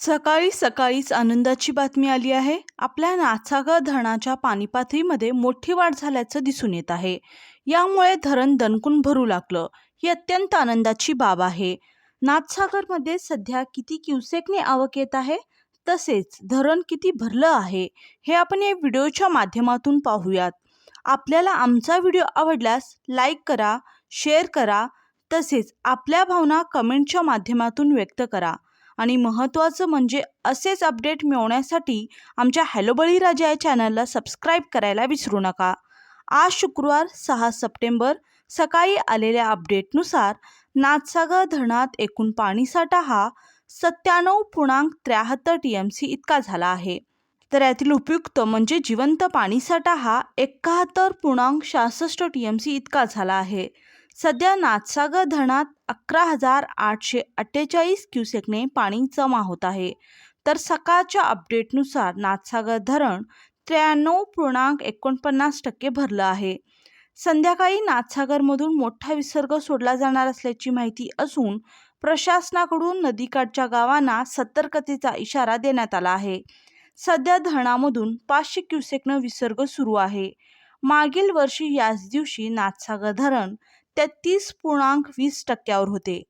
सकाळी सकाळीच आनंदाची बातमी आली आहे. आपल्या नाथसागर धरणाच्या पाणीपातळीमध्ये मोठी वाढ झाल्याचं दिसून येत आहे. यामुळे धरण दणकून भरू लागलं. ही अत्यंत आनंदाची बाब आहे. नाथसागरमध्ये सध्या किती क्युसेकने आवक येत आहे? तसेच धरण किती भरलं आहे? हे आपण या व्हिडिओच्या माध्यमातून पाहूयात. आपल्याला आमचा व्हिडिओ आवडल्यास लाईक करा शेअर करा तसेच आपल्या भावना कमेंटच्या माध्यमातून व्यक्त करा. आणि महत्त्वाचं म्हणजे असेच अपडेट मिळवण्यासाठी आमच्या हॅलो बळीराजा या चॅनलला सबस्क्राईब करायला विसरू नका. आज शुक्रवार सहा सप्टेंबर सकाळी आलेल्या अपडेटनुसार नाथसागर धरणात एकूण पाणीसाठा हा सत्त्याण्णव पूर्णांक त्र्याहत्तर टी एम सी इतका झाला आहे. तर यातील उपयुक्त म्हणजे जिवंत पाणीसाठा हा एकाहत्तर पूर्णांक सहासष्ट टी एम सी इतका झाला आहे. सध्या नाथसागर धरणात अकरा हजार आठशे अठ्ठेचाळीस क्युसेकने पाणी जमा होत आहे. तर सकाळच्या अपडेटनुसार नाथसागर धरण त्र्याण्णव पूर्णांक एकोणपन्नास टक्के भरलं आहे. संध्याकाळी नाथसागरमधून मोठा विसर्ग सोडला जाणार असल्याची माहिती असून प्रशासनाकडून नदीकाठच्या गावांना सतर्कतेचा इशारा देण्यात आला आहे. सध्या धरणामधून पाचशे क्युसेकनं विसर्ग सुरू आहे. मागील वर्षी याच दिवशी नाथसागर धरण तेहतीस पूर्णांक वीस टक्क्यावर होते.